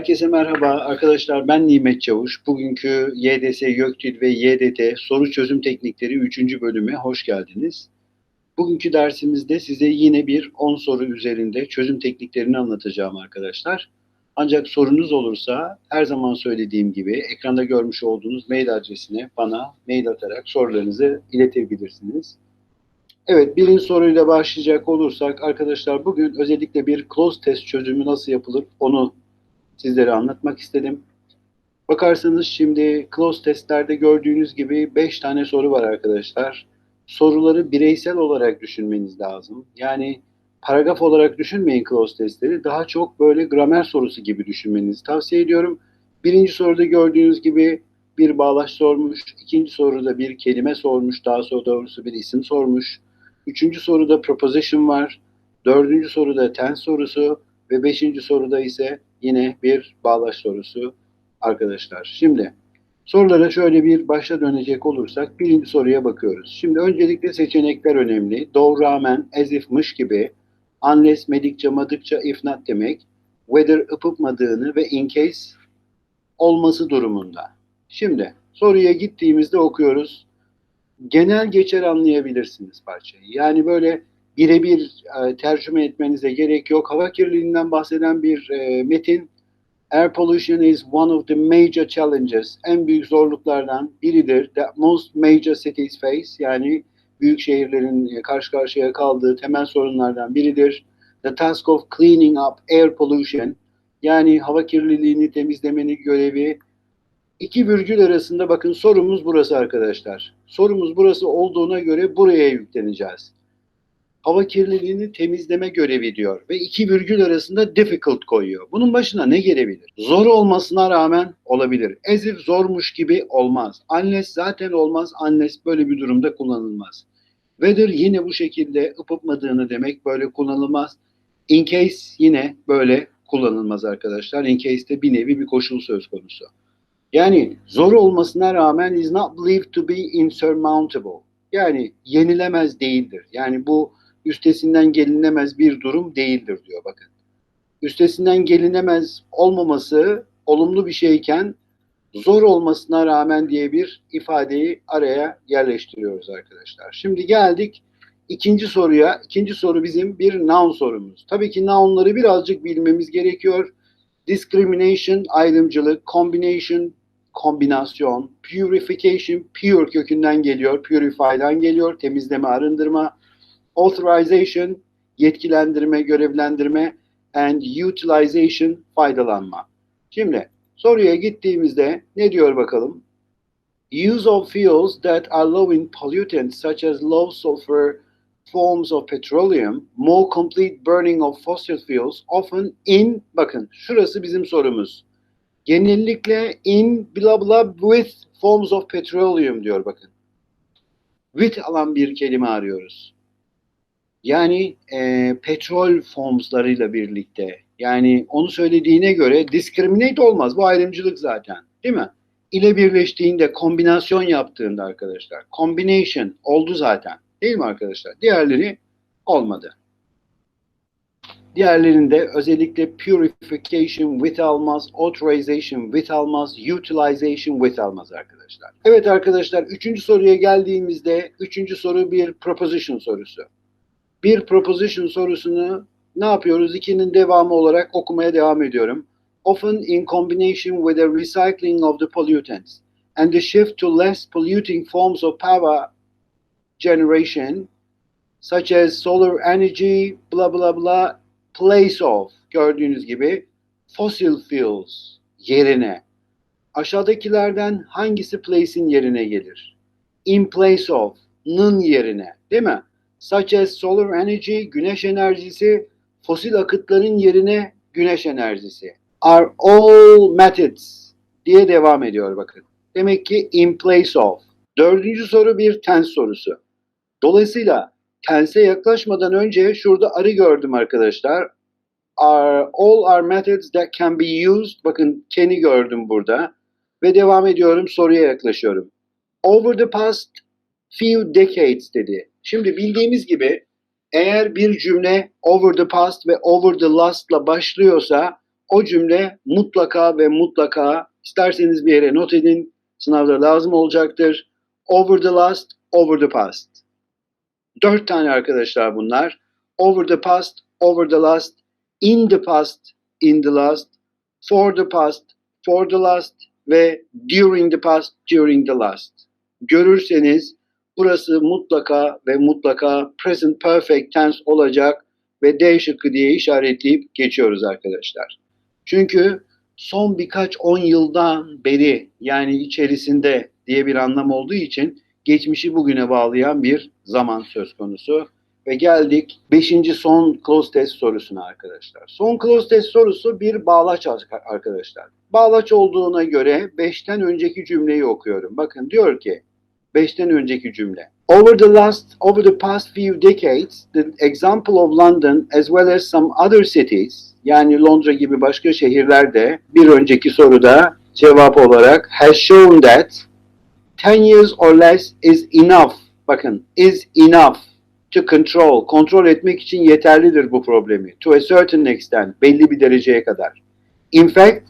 Herkese merhaba arkadaşlar ben Nimet Çavuş. Bugünkü YDS YÖKDİL ve YDT soru çözüm teknikleri 3. bölüme hoş geldiniz. Bugünkü dersimizde size yine bir 10 soru üzerinde çözüm tekniklerini anlatacağım arkadaşlar. Ancak sorunuz olursa her zaman söylediğim gibi ekranda görmüş olduğunuz mail adresine bana mail atarak sorularınızı iletebilirsiniz. Evet birinci soruyla başlayacak olursak arkadaşlar bugün özellikle bir close test çözümü nasıl yapılır onu sizlere anlatmak istedim. Bakarsanız şimdi close testlerde gördüğünüz gibi 5 tane soru var arkadaşlar. Soruları bireysel olarak düşünmeniz lazım. Yani paragraf olarak düşünmeyin close testleri. Daha çok böyle gramer sorusu gibi düşünmenizi tavsiye ediyorum. Birinci soruda gördüğünüz gibi bir bağlaç sormuş. ikinci soruda bir kelime sormuş. Daha sonra doğrusu bir isim sormuş. Üçüncü soruda proposition var. Dördüncü soruda tense sorusu. Ve beşinci soruda ise yine bir bağlaç sorusu arkadaşlar. Şimdi sorulara şöyle bir başa dönecek olursak birinci soruya bakıyoruz. Şimdi öncelikle seçenekler önemli. Doğru rağmen, as gibi, unless medikçe madıkça if not demek, whether ıpıpmadığını ve in case olması durumunda. Şimdi soruya gittiğimizde okuyoruz. Genel geçer anlayabilirsiniz parçayı. Yani böyle birebir e, tercüme etmenize gerek yok. Hava kirliliğinden bahseden bir e, metin. Air pollution is one of the major challenges. En büyük zorluklardan biridir. That most major cities face. Yani büyük şehirlerin karşı karşıya kaldığı temel sorunlardan biridir. The task of cleaning up air pollution. Yani hava kirliliğini temizlemenin görevi İki virgül arasında bakın sorumuz burası arkadaşlar. Sorumuz burası olduğuna göre buraya yükleneceğiz hava kirliliğini temizleme görevi diyor ve iki virgül arasında difficult koyuyor. Bunun başına ne gelebilir? Zor olmasına rağmen olabilir. As if zormuş gibi olmaz. Unless zaten olmaz. Unless böyle bir durumda kullanılmaz. Whether yine bu şekilde ıpıpmadığını demek böyle kullanılmaz. In case yine böyle kullanılmaz arkadaşlar. In case de bir nevi bir koşul söz konusu. Yani zor olmasına rağmen is not believed to be insurmountable. Yani yenilemez değildir. Yani bu üstesinden gelinemez bir durum değildir diyor bakın. Üstesinden gelinemez olmaması olumlu bir şeyken zor olmasına rağmen diye bir ifadeyi araya yerleştiriyoruz arkadaşlar. Şimdi geldik ikinci soruya. İkinci soru bizim bir noun sorumuz. Tabii ki nounları birazcık bilmemiz gerekiyor. Discrimination, ayrımcılık, combination, kombinasyon, purification, pure kökünden geliyor, purify'dan geliyor, temizleme, arındırma, authorization yetkilendirme, görevlendirme and utilization faydalanma. Şimdi soruya gittiğimizde ne diyor bakalım? Use of fuels that are low in pollutants such as low sulfur forms of petroleum, more complete burning of fossil fuels, often in, bakın şurası bizim sorumuz. Genellikle in bla bla with forms of petroleum diyor bakın. With alan bir kelime arıyoruz. Yani e, petrol formslarıyla birlikte. Yani onu söylediğine göre discriminate olmaz. Bu ayrımcılık zaten. Değil mi? İle birleştiğinde, kombinasyon yaptığında arkadaşlar. Combination oldu zaten. Değil mi arkadaşlar? Diğerleri olmadı. Diğerlerinde özellikle purification with almaz, authorization with almaz, utilization with almaz arkadaşlar. Evet arkadaşlar üçüncü soruya geldiğimizde üçüncü soru bir proposition sorusu bir proposition sorusunu ne yapıyoruz? İkinin devamı olarak okumaya devam ediyorum. Often in combination with the recycling of the pollutants and the shift to less polluting forms of power generation such as solar energy, blah blah blah, place of gördüğünüz gibi fossil fuels yerine. Aşağıdakilerden hangisi place'in yerine gelir? In place of, nın yerine, değil mi? Such as solar energy, güneş enerjisi, fosil akıtların yerine güneş enerjisi. Are all methods diye devam ediyor bakın. Demek ki in place of. Dördüncü soru bir tense sorusu. Dolayısıyla tense yaklaşmadan önce şurada arı gördüm arkadaşlar. Are all are methods that can be used. Bakın can'i gördüm burada. Ve devam ediyorum soruya yaklaşıyorum. Over the past few decades dedi. Şimdi bildiğimiz gibi eğer bir cümle over the past ve over the last'la başlıyorsa o cümle mutlaka ve mutlaka isterseniz bir yere not edin. Sınavda lazım olacaktır. Over the last, over the past. Dört tane arkadaşlar bunlar. Over the past, over the last, in the past, in the last, for the past, for the last ve during the past, during the last. Görürseniz burası mutlaka ve mutlaka present perfect tense olacak ve D şıkkı diye işaretleyip geçiyoruz arkadaşlar. Çünkü son birkaç on yıldan beri yani içerisinde diye bir anlam olduğu için geçmişi bugüne bağlayan bir zaman söz konusu. Ve geldik 5. son close test sorusuna arkadaşlar. Son close test sorusu bir bağlaç arkadaşlar. Bağlaç olduğuna göre 5'ten önceki cümleyi okuyorum. Bakın diyor ki 5'ten önceki cümle. Over the last, over the past few decades, the example of London as well as some other cities, yani Londra gibi başka şehirlerde bir önceki soruda cevap olarak has shown that 10 years or less is enough. Bakın, is enough to control, kontrol etmek için yeterlidir bu problemi. To a certain extent, belli bir dereceye kadar. In fact,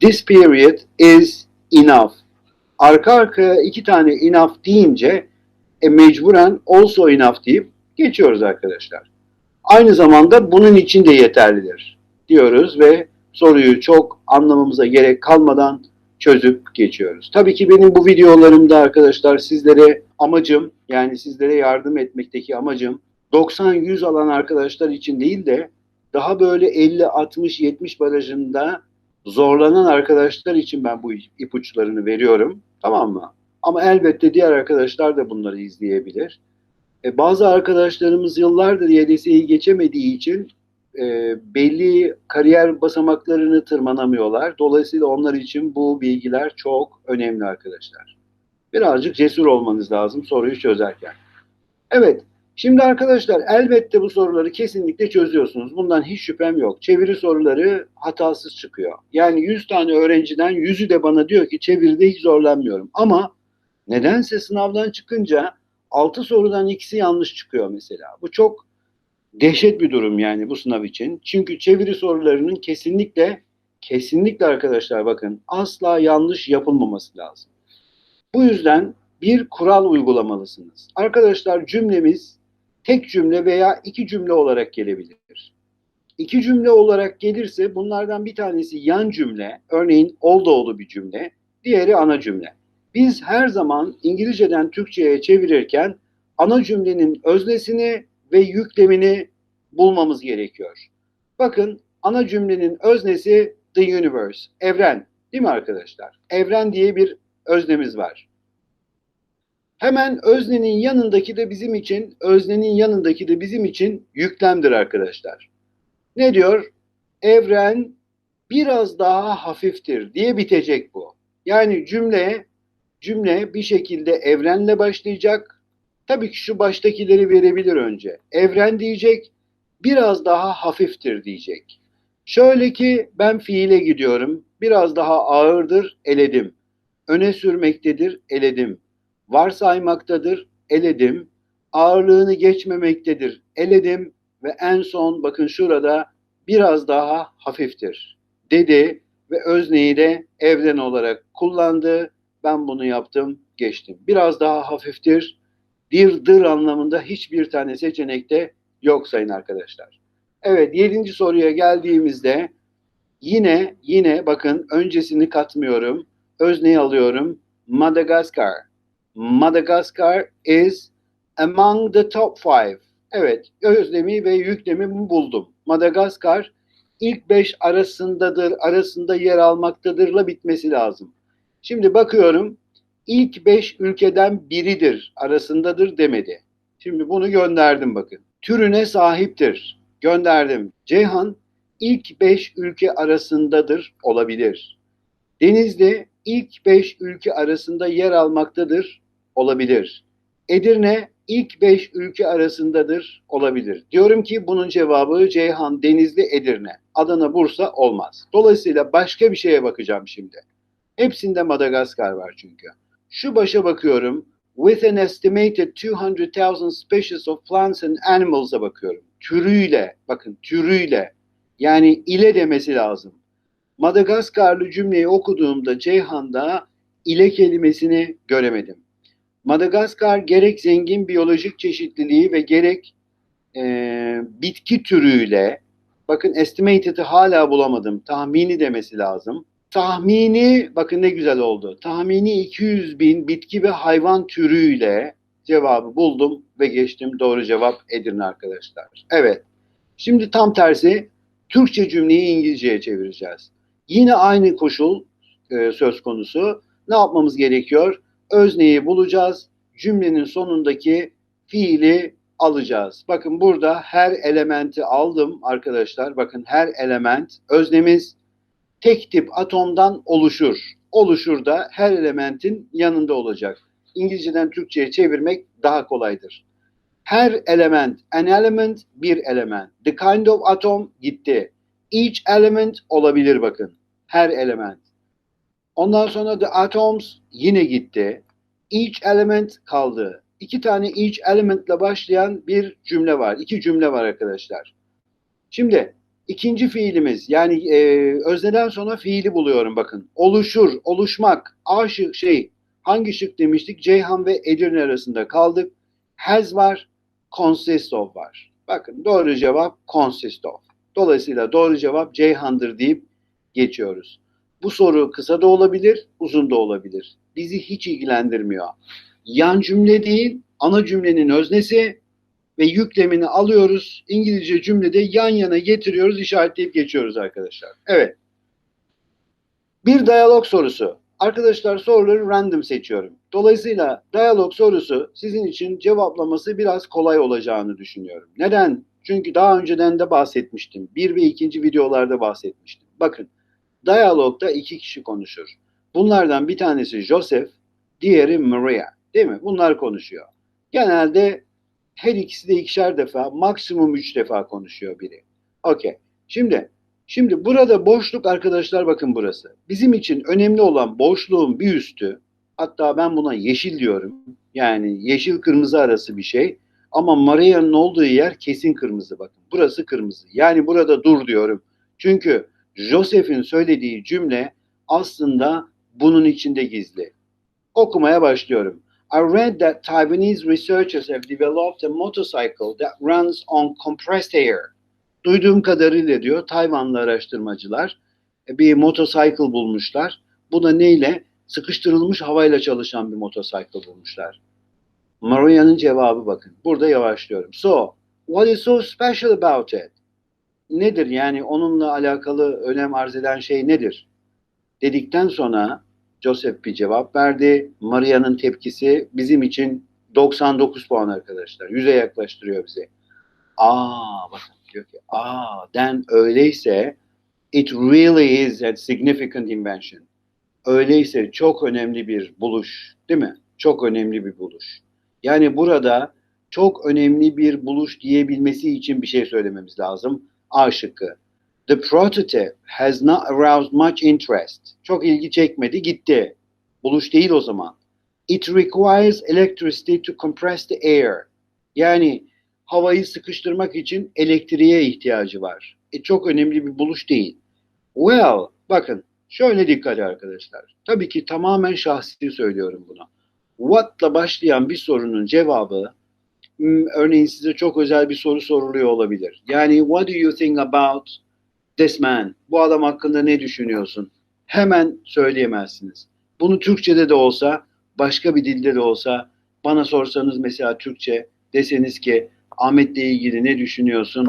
this period is enough. Arka arkaya iki tane enough deyince e, mecburen also enough deyip geçiyoruz arkadaşlar. Aynı zamanda bunun için de yeterlidir diyoruz ve soruyu çok anlamamıza gerek kalmadan çözüp geçiyoruz. Tabii ki benim bu videolarımda arkadaşlar sizlere amacım yani sizlere yardım etmekteki amacım 90-100 alan arkadaşlar için değil de daha böyle 50, 60, 70 barajında zorlanan arkadaşlar için ben bu ipuçlarını veriyorum. Tamam mı? Ama elbette diğer arkadaşlar da bunları izleyebilir. E, bazı arkadaşlarımız yıllardır YDS'yi geçemediği için e, belli kariyer basamaklarını tırmanamıyorlar. Dolayısıyla onlar için bu bilgiler çok önemli arkadaşlar. Birazcık cesur olmanız lazım soruyu çözerken. Evet, şimdi arkadaşlar elbette bu soruları kesinlikle çözüyorsunuz. Bundan hiç şüphem yok. Çeviri soruları hatasız çıkıyor. Yani 100 tane öğrenciden 100'ü de bana diyor ki çeviride hiç zorlanmıyorum. Ama nedense sınavdan çıkınca 6 sorudan ikisi yanlış çıkıyor mesela. Bu çok dehşet bir durum yani bu sınav için. Çünkü çeviri sorularının kesinlikle kesinlikle arkadaşlar bakın asla yanlış yapılmaması lazım. Bu yüzden bir kural uygulamalısınız. Arkadaşlar cümlemiz tek cümle veya iki cümle olarak gelebilir. İki cümle olarak gelirse bunlardan bir tanesi yan cümle, örneğin oldu bir cümle, diğeri ana cümle. Biz her zaman İngilizceden Türkçe'ye çevirirken ana cümlenin öznesini ve yüklemini bulmamız gerekiyor. Bakın ana cümlenin öznesi the universe, evren. Değil mi arkadaşlar? Evren diye bir öznemiz var. Hemen öznenin yanındaki de bizim için, öznenin yanındaki de bizim için yüklemdir arkadaşlar. Ne diyor? Evren biraz daha hafiftir diye bitecek bu. Yani cümle cümle bir şekilde evrenle başlayacak. Tabii ki şu baştakileri verebilir önce. Evren diyecek, biraz daha hafiftir diyecek. Şöyle ki ben fiile gidiyorum. Biraz daha ağırdır, eledim. Öne sürmektedir, eledim. Varsaymaktadır, eledim. Ağırlığını geçmemektedir, eledim. Ve en son bakın şurada biraz daha hafiftir dedi ve özneyi de evren olarak kullandı. Ben bunu yaptım, geçtim. Biraz daha hafiftir, dirdir anlamında hiçbir tane seçenekte yok sayın arkadaşlar. Evet yedinci soruya geldiğimizde yine yine bakın öncesini katmıyorum. Özneyi alıyorum. Madagascar. Madagascar is among the top five. Evet özlemi ve yüklemi buldum. Madagaskar ilk beş arasındadır, arasında yer almaktadırla bitmesi lazım. Şimdi bakıyorum ilk beş ülkeden biridir, arasındadır demedi. Şimdi bunu gönderdim bakın. Türüne sahiptir. Gönderdim. Ceyhan ilk beş ülke arasındadır, olabilir. Denizli ilk beş ülke arasında yer almaktadır, olabilir. Edirne ilk beş ülke arasındadır, olabilir. Diyorum ki bunun cevabı Ceyhan, Denizli, Edirne. Adana, Bursa olmaz. Dolayısıyla başka bir şeye bakacağım şimdi. Hepsinde Madagaskar var çünkü. Şu başa bakıyorum. With an estimated 200,000 species of plants and animals'a bakıyorum. Türüyle, bakın türüyle. Yani ile demesi lazım. Madagaskarlı cümleyi okuduğumda Ceyhan'da ile kelimesini göremedim. Madagaskar gerek zengin biyolojik çeşitliliği ve gerek e, bitki türüyle bakın estimated'ı hala bulamadım. Tahmini demesi lazım. Tahmini bakın ne güzel oldu. Tahmini 200 bin bitki ve hayvan türüyle cevabı buldum ve geçtim. Doğru cevap Edirne arkadaşlar. Evet. Şimdi tam tersi Türkçe cümleyi İngilizceye çevireceğiz. Yine aynı koşul e, söz konusu. Ne yapmamız gerekiyor? Özneyi bulacağız. Cümlenin sonundaki fiili alacağız. Bakın burada her elementi aldım arkadaşlar. Bakın her element öznemiz tek tip atomdan oluşur. Oluşur da her elementin yanında olacak. İngilizceden Türkçe'ye çevirmek daha kolaydır. Her element, an element bir element. The kind of atom gitti. Each element olabilir bakın. Her element. Ondan sonra the atoms yine gitti. Each element kaldı. İki tane each elementle başlayan bir cümle var. İki cümle var arkadaşlar. Şimdi ikinci fiilimiz yani e, özneden sonra fiili buluyorum bakın. Oluşur, oluşmak. A şık şey hangi şık demiştik? Ceyhan ve Edirne arasında kaldık. Has var, consist of var. Bakın doğru cevap consist of. Dolayısıyla doğru cevap Ceyhan'dır deyip geçiyoruz. Bu soru kısa da olabilir, uzun da olabilir. Bizi hiç ilgilendirmiyor. Yan cümle değil, ana cümlenin öznesi ve yüklemini alıyoruz. İngilizce cümlede yan yana getiriyoruz, işaretleyip geçiyoruz arkadaşlar. Evet. Bir diyalog sorusu. Arkadaşlar soruları random seçiyorum. Dolayısıyla diyalog sorusu sizin için cevaplaması biraz kolay olacağını düşünüyorum. Neden? Çünkü daha önceden de bahsetmiştim. Bir ve ikinci videolarda bahsetmiştim. Bakın, diyalogda iki kişi konuşur. Bunlardan bir tanesi Joseph, diğeri Maria. Değil mi? Bunlar konuşuyor. Genelde her ikisi de ikişer defa, maksimum üç defa konuşuyor biri. Okey. Şimdi Şimdi burada boşluk arkadaşlar bakın burası. Bizim için önemli olan boşluğun bir üstü hatta ben buna yeşil diyorum. Yani yeşil kırmızı arası bir şey. Ama Maria'nın olduğu yer kesin kırmızı bakın. Burası kırmızı. Yani burada dur diyorum. Çünkü Joseph'in söylediği cümle aslında bunun içinde gizli. Okumaya başlıyorum. I read that Taiwanese researchers have developed a motorcycle that runs on compressed air. Duyduğum kadarıyla diyor Tayvanlı araştırmacılar e, bir motosiklet bulmuşlar. Bu da neyle? Sıkıştırılmış havayla çalışan bir motosiklet bulmuşlar. Maria'nın cevabı bakın. Burada yavaşlıyorum. So, what is so special about it? Nedir yani onunla alakalı önem arz eden şey nedir? Dedikten sonra Joseph bir cevap verdi. Maria'nın tepkisi bizim için 99 puan arkadaşlar. Yüze yaklaştırıyor bizi. Aa bakın diyor ki aa den öyleyse it really is a significant invention. Öyleyse çok önemli bir buluş değil mi? Çok önemli bir buluş. Yani burada çok önemli bir buluş diyebilmesi için bir şey söylememiz lazım. A. The prototype has not aroused much interest. Çok ilgi çekmedi, gitti. Buluş değil o zaman. It requires electricity to compress the air. Yani havayı sıkıştırmak için elektriğe ihtiyacı var. E, çok önemli bir buluş değil. Well, bakın şöyle dikkat arkadaşlar. Tabii ki tamamen şahsi söylüyorum bunu. What'la başlayan bir sorunun cevabı örneğin size çok özel bir soru soruluyor olabilir. Yani what do you think about this man? Bu adam hakkında ne düşünüyorsun? Hemen söyleyemezsiniz. Bunu Türkçe'de de olsa, başka bir dilde de olsa bana sorsanız mesela Türkçe deseniz ki Ahmet'le ilgili ne düşünüyorsun?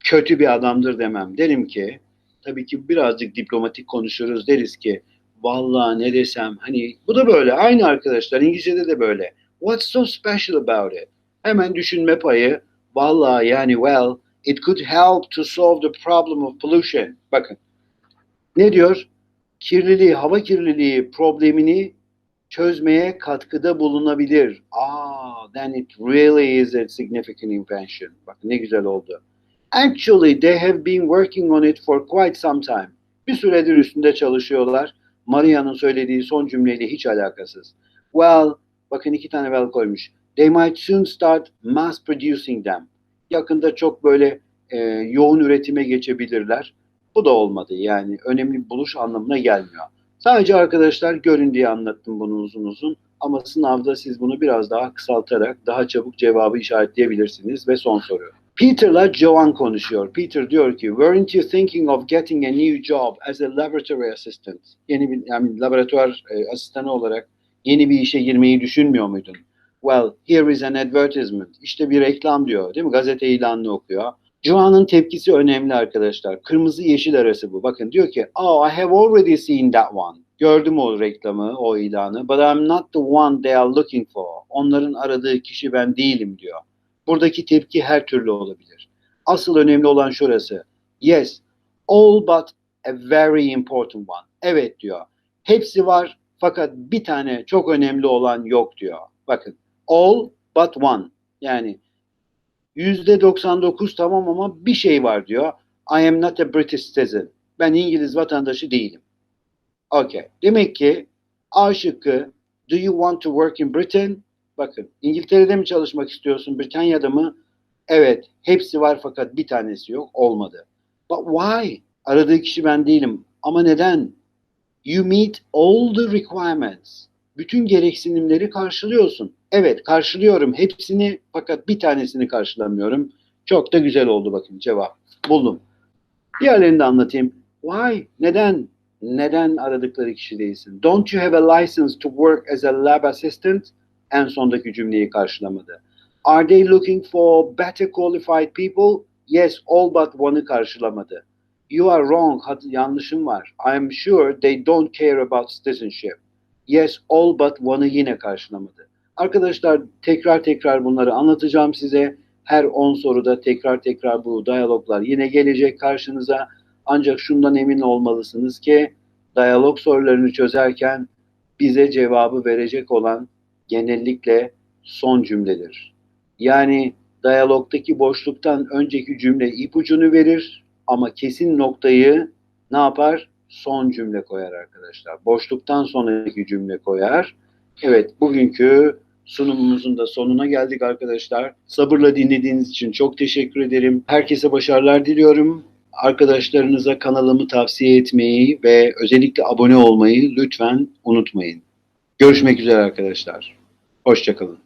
Kötü bir adamdır demem. Derim ki tabii ki birazcık diplomatik konuşuruz deriz ki vallahi ne desem hani bu da böyle aynı arkadaşlar İngilizce'de de böyle. What's so special about it? Hemen düşünme payı vallahi yani well it could help to solve the problem of pollution. Bakın ne diyor? Kirliliği, hava kirliliği problemini çözmeye katkıda bulunabilir. Ah, then it really is a significant invention. Bak ne güzel oldu. Actually, they have been working on it for quite some time. Bir süredir üstünde çalışıyorlar. Maria'nın söylediği son cümleyle hiç alakasız. Well, bakın iki tane well koymuş. They might soon start mass producing them. Yakında çok böyle e, yoğun üretime geçebilirler. Bu da olmadı. Yani önemli buluş anlamına gelmiyor. Sadece arkadaşlar görün diye anlattım bunu uzun uzun. Ama sınavda siz bunu biraz daha kısaltarak daha çabuk cevabı işaretleyebilirsiniz. Ve son soru. Peter'la Joan konuşuyor. Peter diyor ki, weren't you thinking of getting a new job as a laboratory assistant? Yeni bir yani laboratuvar e, asistanı olarak yeni bir işe girmeyi düşünmüyor muydun? Well, here is an advertisement. İşte bir reklam diyor, değil mi? Gazete ilanını okuyor. Joan'ın tepkisi önemli arkadaşlar. Kırmızı yeşil arası bu. Bakın diyor ki, oh I have already seen that one. Gördüm o reklamı, o ilanı. But I'm not the one they are looking for. Onların aradığı kişi ben değilim diyor. Buradaki tepki her türlü olabilir. Asıl önemli olan şurası. Yes, all but a very important one. Evet diyor. Hepsi var fakat bir tane çok önemli olan yok diyor. Bakın, all but one. Yani yüzde 99 tamam ama bir şey var diyor. I am not a British citizen. Ben İngiliz vatandaşı değilim. Okay. Demek ki A şıkkı Do you want to work in Britain? Bakın İngiltere'de mi çalışmak istiyorsun? Britanya'da mı? Evet. Hepsi var fakat bir tanesi yok. Olmadı. But why? Aradığı kişi ben değilim. Ama neden? You meet all the requirements. Bütün gereksinimleri karşılıyorsun. Evet karşılıyorum hepsini fakat bir tanesini karşılamıyorum. Çok da güzel oldu bakın cevap. Buldum. Diğerlerini de anlatayım. Why? Neden? Neden aradıkları kişi değilsin? Don't you have a license to work as a lab assistant? En sondaki cümleyi karşılamadı. Are they looking for better qualified people? Yes, all but one'ı karşılamadı. You are wrong. Yanlışım var. I am sure they don't care about citizenship. Yes, all but one'ı yine karşılamadı. Arkadaşlar tekrar tekrar bunları anlatacağım size. Her 10 soruda tekrar tekrar bu diyaloglar yine gelecek karşınıza. Ancak şundan emin olmalısınız ki diyalog sorularını çözerken bize cevabı verecek olan genellikle son cümledir. Yani diyalogdaki boşluktan önceki cümle ipucunu verir ama kesin noktayı ne yapar? Son cümle koyar arkadaşlar. Boşluktan sonraki cümle koyar. Evet bugünkü sunumumuzun da sonuna geldik arkadaşlar. Sabırla dinlediğiniz için çok teşekkür ederim. Herkese başarılar diliyorum. Arkadaşlarınıza kanalımı tavsiye etmeyi ve özellikle abone olmayı lütfen unutmayın. Görüşmek üzere arkadaşlar. Hoşçakalın.